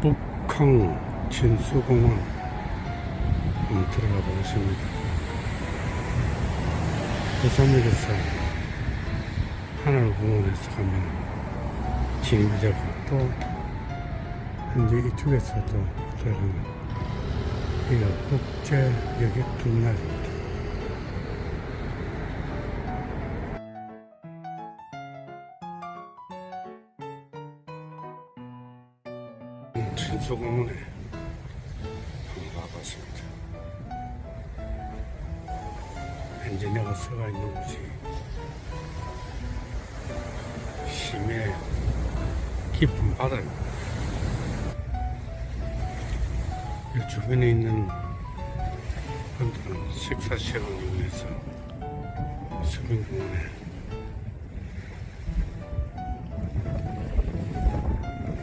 북항 진수공원 한번 들어가 보겠습니다. 부산역에서 하늘공원에서 가면 진입되고 또 현재 이쪽에서도 들어가면 여기가 국제역의 뒷날입니다. 진수공원에 한번 와봤습니다. 현재 내가 서가 있는 곳이 심해 깊은 바다입니다. 이 주변에 있는 분들은 식사 시간을 이용해서 수변공원에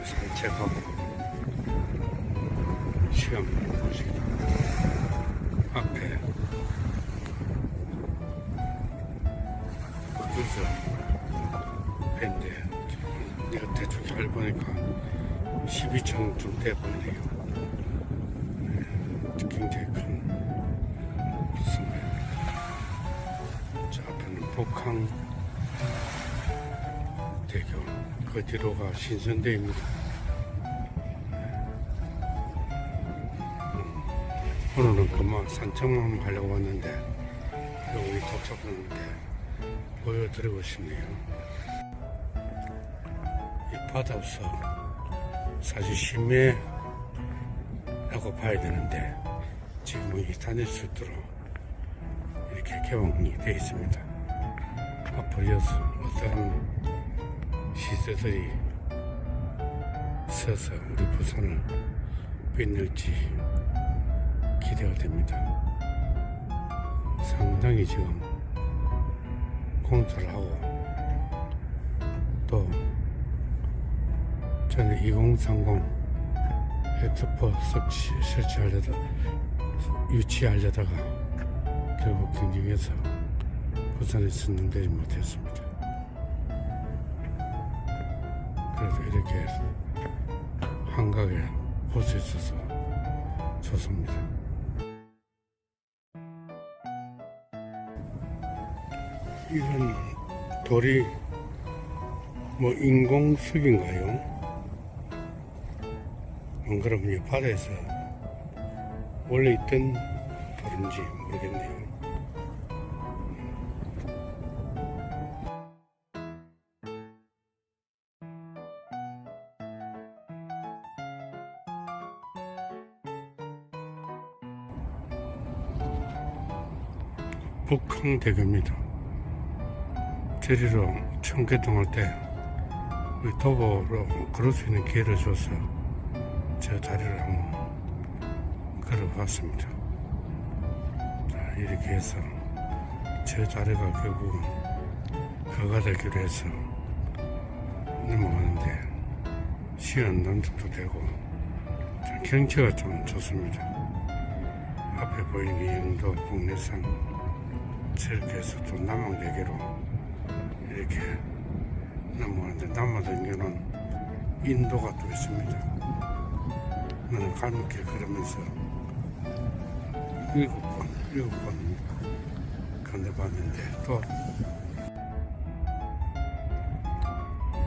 산책하고 시간 하고 앞에. 그래서 밴드 내가 대충 잘 보니까 12층 좀 돼 보이네요. 네, 굉장히 큰저 앞에는 북항 대교 그 뒤로가 신선대입니다 오늘은 그만 산책만 하려고 왔는데 여기 도착했는데 보여드리고 싶네요. 이 바다에서 사실 심해 라고 봐야 되는데 지금 이 다닐 수 있도록 이렇게 개방이 되어 있습니다. 앞으로 여서 어떤 시세들이 서서 우리 부산을 빛낼지 기대가 됩니다. 상당히 지금 공사를 하고 또 전에 2030 엑스포 설치, 설치하려다 유치하려다가 결국 경쟁에서 부산에 승인되지 못했습니다. 그래서 이렇게 한가하게 볼수 있어서 좋습니다. 이건 돌이 뭐 인공석인가요? 안 그러면 이 바다에서 원래 있던 돌인지 모르겠네요. 북항대교입니다. 저리로 청계동 할때 우리 도보로 걸을 수 있는 기회를 줘서 저 다리를 한번 걸어봤습니다. 자, 이렇게 해서 저 다리가 결국 거가되기로 해서 넘어가는데 시간 단축도 되고 참 경치가 좀 좋습니다. 앞에 보이는 게 영도 국내산 저렇게 해서 또 남항대교로 이렇게 넘어가는데 남아동교는 인도가 또 있습니다. 나는 갈목길 걸으면서 일곱 번, 일곱 번 건너봤는데 또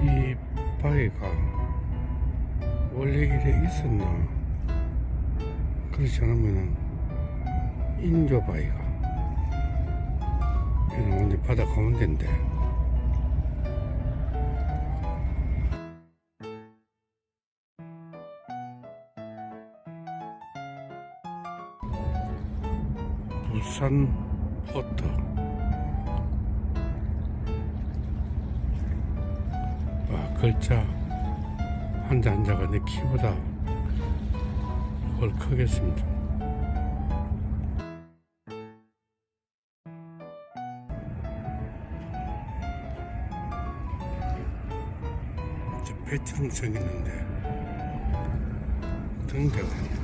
이 바위가 원래 이래 있었나? 그렇지 않으면은 인조 바위가 여기는 완전 바다 가운데인데 부산 포터. 와 글자 한자 한자가 내 키보다 훨 크겠습니다 저 배처럼 생겼는데 등대가 이제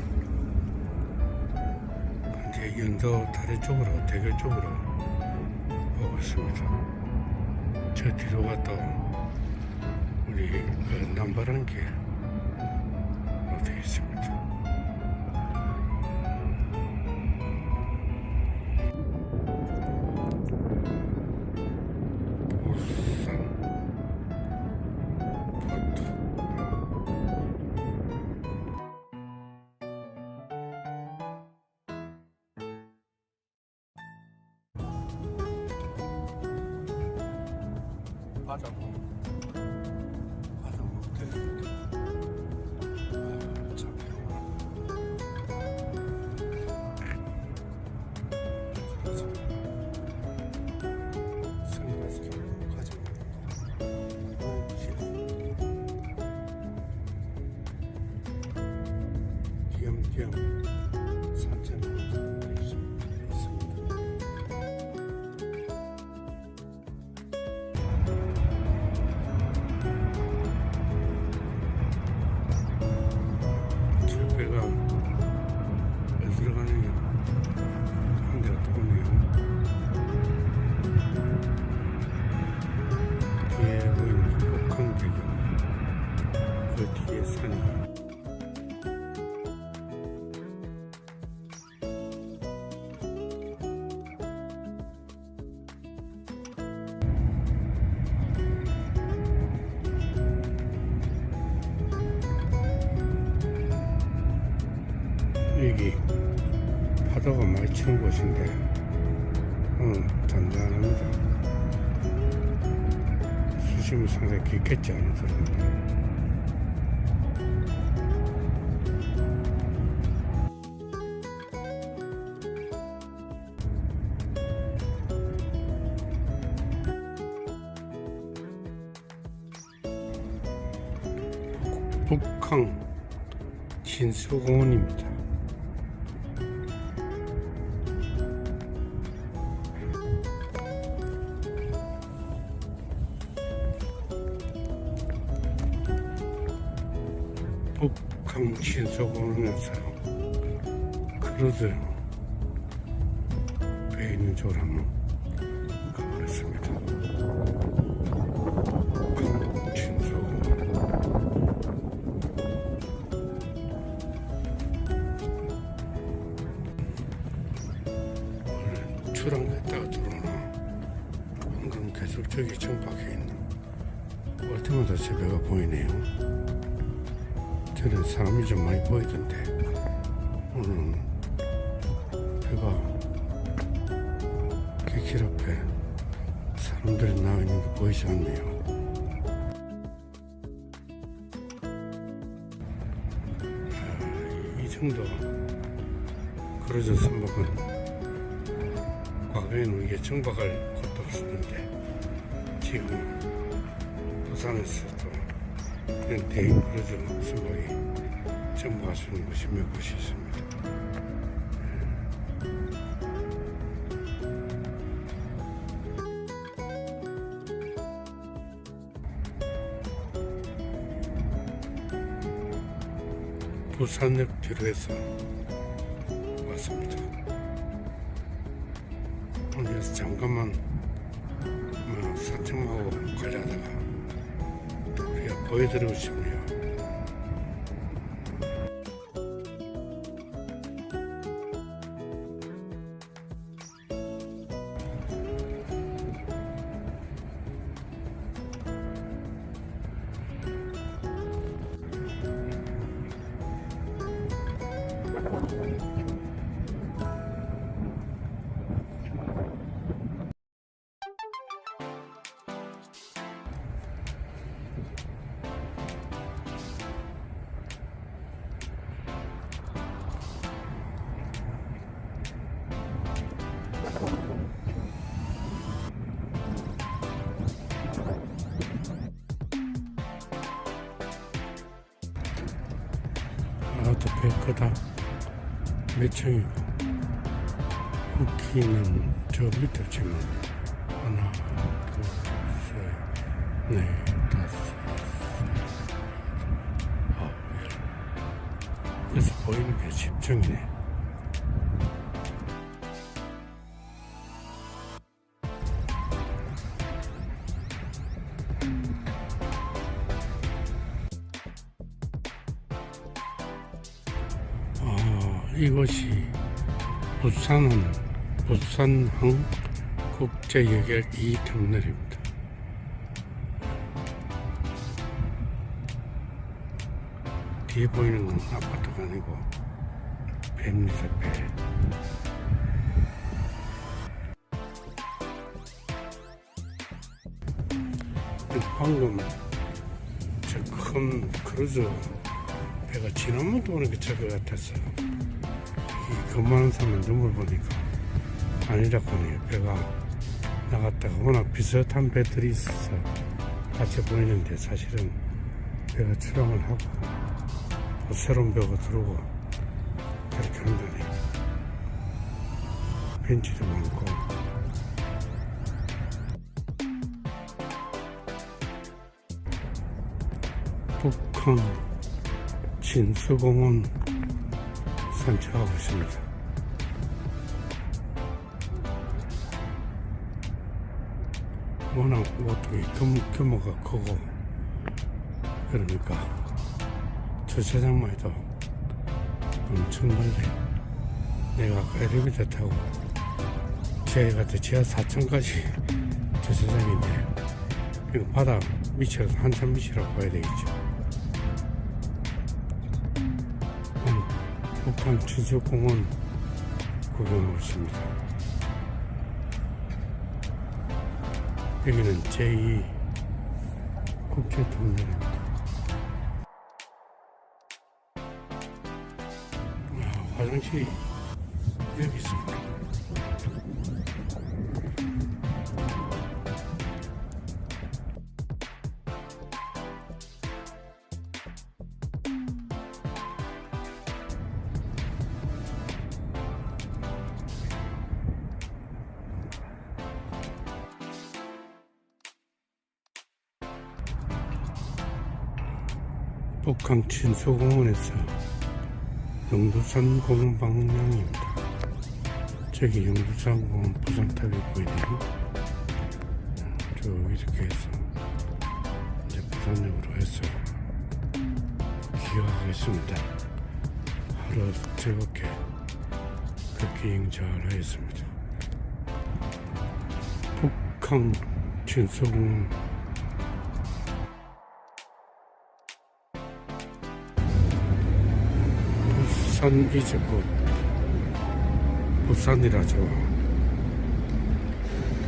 연도 다리 쪽으로 대교 쪽으로 오고 있습니다. 저 뒤로가 또 우리 그 남바란 길 되겠습니다. 과자 치는 곳인데. 어, 잔잔합니다. 수심이 상당히 깊겠지 않은 소리입니다 북항 진수공원입니다. 북한 진수공원에서 크루즈 배 있는 쪽으로 한번 가보겠습니다. 북한 진수공원 오늘 출항했다가 들어오나 방금 계속 저기 정박해 있는 올 때마다 제 배가 보이네요 저는 사람이 좀 많이 보이던데. 오늘은 배가 객실 앞에 사람들이 나와 있는 게 보이지 않네요. 아, 이 정도 그러자 선박은 과거에는 이게 정박할 곳도 없었는데 지금 부산에서도 이런 크루즈 선박이 정박할 수 있는 곳이 몇 곳이 있습니다. 부산역 뒤로해서 왔습니다. 여기서 잠깐만 뭐 산책하고 가려다가 우리가 보여드리고 싶네요. 다몇 층이고 후기는 저 밑에 지금 하나 둘셋넷 부산은 부산항 국제연결 2터미널입니다. 뒤에 보이는 건 아파트가 아니고 배입니다, 배. 방금 저 큰 크루즈 배가 지난번도 오는 게 저거 같았어. 이 그만한 사람 눈물 보니까 아니라고 하네요. 배가 나갔다가 워낙 비슷한 배들이 있어서 같이 보이는데 사실은 배가 출항을 하고 또 새로운 배가 들어오고 그렇게 한다니 벤치도 많고 북한 진수공원 산책하고 있습니다. 워낙 모퉁이 규모, 규모가 크고 그러니까 주차장만 해도 엄청 넓네 내가 엘리베이터 타고 지하에 갔다 지하 4층까지 주차장인데 이거 바닥 밑이라서 한참 밑이라고 봐야 되겠죠 북한 진수공원 구경하고 있습니다 여기는 제2 국제통로입니다. 아, 화장실이 여기 있습니다. 북한 친수공원에서 영두산 공원 방향입니다. 저기 영두산 공원 부산탑이 보이네요. 저 이렇게 해서 이제 부산역으로 해서 기어가겠습니다. 하루 즐겁게 그렇게 행잘 하겠습니다. 북한 친수공원 부산 이제 곧 부산이라죠.